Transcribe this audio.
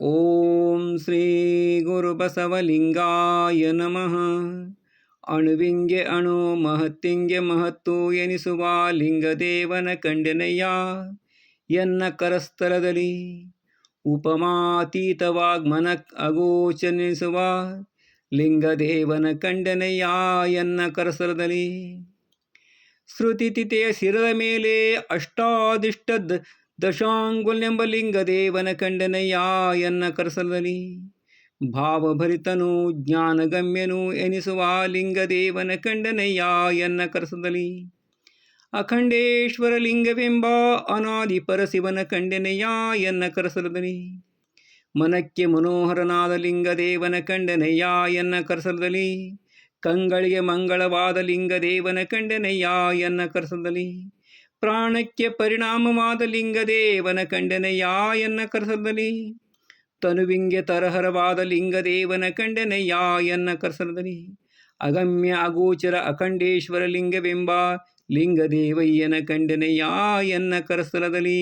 ಓಂ ಶ್ರೀ ಗುರುಬಸವಲಿಂಗಾಯ ನಮಃ ಅಣುವಿಂಗೆ ಅಣು ಮಹತ್ತಿಂಗೆ ಮಹತ್ತು ಎನಿಸುವ ಲಿಂಗದೇವನ ಕಂಡೆನಯ್ಯ ಎನ್ನ ಕರಸ್ಥಲದಲ್ಲಿ ಉಪಮಾತೀತವಾಗ್ಮನ ಅಗೋಚನಿಸುವ ಲಿಂಗದೇವನ ಕಂಡೆನಯ್ಯ ಎನ್ನ ಕರಸ್ಥಲದಲ್ಲಿ ಶ್ರುತಿತಿಥೆಯ ಶಿರದ ಮೇಲೆ ಅಷ್ಟಾದಿಷ್ಟ ದ ದಶಾಂಗುಲ್ಯಂಬ ಲಿಂಗದೇವನ ಕಂಡನಯ್ಯ ಎನ್ನ ಕರಸಲದಲ್ಲಿ ಭಾವಭರಿತನು ಜ್ಞಾನಗಮ್ಯನು ಎನಿಸುವ ಲಿಂಗದೇವನ ಕಂಡನಯ್ಯ ಎನ್ನ ಕರಸದಲ್ಲಿ ಅಖಂಡೇಶ್ವರ ಲಿಂಗವೆಂಬ ಅನಾದಿ ಪರಶಿವನ ಕಂಡನಯ್ಯ ಎನ್ನ ಕರಸಲದಲ್ಲಿ ಮನಕ್ಕೆ ಮನೋಹರನಾದ ಲಿಂಗದೇವನ ಕಂಡನಯ್ಯ ಎನ್ನ ಕರಸಲದಲ್ಲಿ ಕಂಗಳಿಗೆ ಮಂಗಳವಾದ ಲಿಂಗದೇವನ ಕಂಡನಯ್ಯ ಎನ್ನ ಕರಸದಲ್ಲಿ ಪ್ರಾಣಕ್ಕೆ ಪರಿಣಾಮವಾದ ಲಿಂಗದೇವನ ಕಂಡನಯ್ಯ ಎನ್ನ ಕರಸದಲ್ಲಿ ತನುವಿಂಗೆ ತರಹರವಾದ ಲಿಂಗದೇವನ ಯಾ ಎನ್ನ ಕರಸದಲ್ಲಿ ಅಗಮ್ಯ ಅಗೋಚರ ಅಖಂಡೇಶ್ವರ ಲಿಂಗವೆಂಬ ಲಿಂಗದೇವಯ್ಯನ ಕಂಡನಯ್ಯ ಎನ್ನ ಕರಸ್ಥಲದಲ್ಲಿ